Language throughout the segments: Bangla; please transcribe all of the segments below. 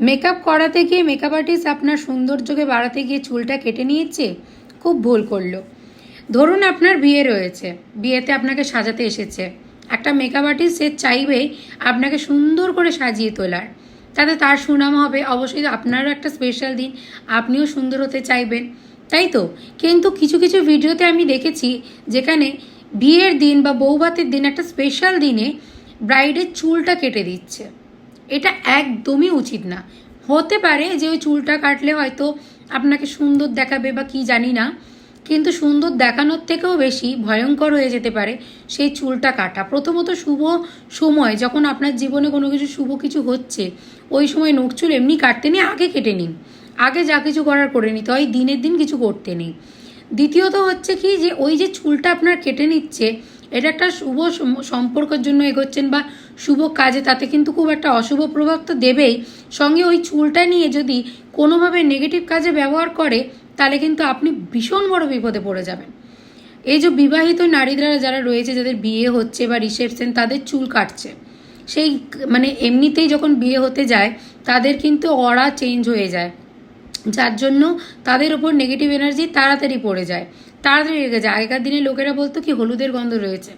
মেকআপ করাতে গিয়ে মেকআপ আর্টিস্ট আপনার সৌন্দর্যকে বাড়াতে গিয়ে চুলটা কেটে নিয়েছে? খুব ভুল করল। ধরুন আপনার বিয়ে রয়েছে। বিয়েতে আপনাকে সাজাতে এসেছে। একটা মেকআপ আর্টিস্ট সে চাইবে আপনাকে সুন্দর করে সাজিয়ে তোলার। তাতে তার সুনাম হবে। অবশ্যই আপনারও একটা স্পেশাল দিন। আপনিও সুন্দর হতে চাইবেন। তাই তো? কিন্তু কিছু কিছু ভিডিওতে আমি দেখেছি যেখানে বিয়ের দিন বা বৌভাতের দিন একটা স্পেশাল দিনে ব্রাইডের চুলটা কেটে দিচ্ছে। এটা একদমই উচিত না। হতে পারে যে ওই চুলটা কাটলে হয়তো আপনাকে সুন্দর দেখাবে বা কি জানি না, কিন্তু সুন্দর দেখানোর থেকেও বেশি ভয়ঙ্কর হয়ে যেতে পারে সেই চুলটা কাটা। প্রথমত শুভ সময়, যখন আপনার জীবনে কোনো কিছু শুভ কিছু হচ্ছে, ওই সময় নখ চুল এমনি কাটতে নেই, আগে কেটে নিন। আগে যা কিছু করার করে নিতে হয়, দিনের দিন কিছু করতে নেই। দ্বিতীয়ত হচ্ছে কি যে ওই যে চুলটা আপনার কেটে নিচ্ছে এটা একটা শুভ সম্পর্কের জন্য এগোচ্ছেন বা শুভ কাজে, তাতে কিন্তু খুব একটা অশুভ প্রভাব তো দেবেই। সঙ্গে ওই চুলটা নিয়ে যদি কোনোভাবে নেগেটিভ কাজে ব্যবহার করে, তাহলে কিন্তু আপনি ভীষণ বড় বিপদে পড়ে যাবেন। এই যে বিবাহিত নারীরা যারা রয়েছে, যাদের বিয়ে হচ্ছে বা রিসেপশন তাদের চুল কাটছে। সেই মানে এমনিতেই যখন বিয়ে হতে যায়, তাদের কিন্তু অরা চেঞ্জ হয়ে যায়। যার জন্য তাদের ওপর নেগেটিভ এনার্জি তাড়াতাড়ি পড়ে যায়। তাড়াতাড়ি রেগে যায়। আগেকার দিনে লোকেরা বলতো কি, হলুদের গন্ধ রয়েছে।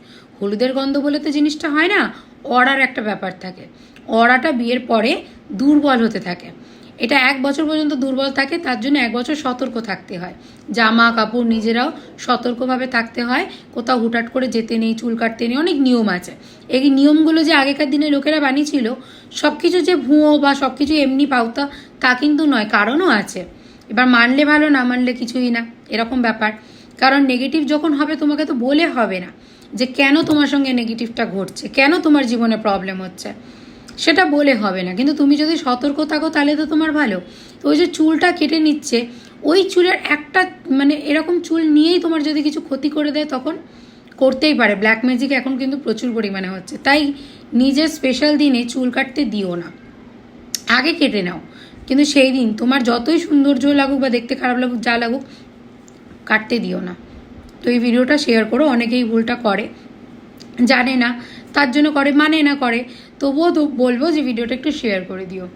হলুদের গন্ধ বলে তো জিনিসটা হয় না, অড়ার একটা ব্যাপার থাকে। অড়াটা বিয়ের পরে দুর্বল হতে থাকে। এটা এক বছর পর্যন্ত দুর্বল থাকে, তার জন্য এক বছর সতর্ক থাকতে হয়। জামা, কাপড় নিজেরাও সতর্কভাবে থাকতে হয়, কোথাও হুটহাট করে যেতে নেই, চুল কাটতে নেই, অনেক নিয়ম আছে। এই নিয়মগুলো যে আগেকার দিনে লোকেরা বানিয়েছিল সব কিছু যে ভুঁয়ো বা সব কিছু এমনি পাওতা তা কিন্তু নয়, কারণও আছে। এবার মানলে ভালো, না মানলে কিছুই না, এরকম ব্যাপার। কারণ নেগেটিভ যখন হবে, তোমাকে তো বলে হবে না যে কেন তোমার সঙ্গে নেগেটিভটা ঘটছে, কেন তোমার জীবনে প্রবলেম হচ্ছে। সেটা বলে হবে না। কিন্তু তুমি যদি সতর্ক থাকো, তাহলে তো তোমার ভালো। তো ওই যে চুলটা কেটে নিচ্ছে, ওই চুলের একটা মানে এরকম চুল নিয়েই তোমার যদি কিছু ক্ষতি করে দেয়, তখন করতেই পারে। ব্ল্যাক ম্যাজিক এখন কিন্তু প্রচুর পরিমাণে হচ্ছে। তাই নিজের স্পেশাল দিনে চুল কাটতে দিও না। আগে কেটে নাও। কিন্তু সেই দিন তোমার যতই সৌন্দর্য লাগুক বা দেখতে খারাপ লাগুক, যা লাগুক, কাটতে দিও না। তো এই ভিডিওটা শেয়ার করো। অনেকেই ভুলটা করে। জানে না। তার জন্য করে মানে না করে। তবুও বলব যে ভিডিওটা একটু শেয়ার করে দিও।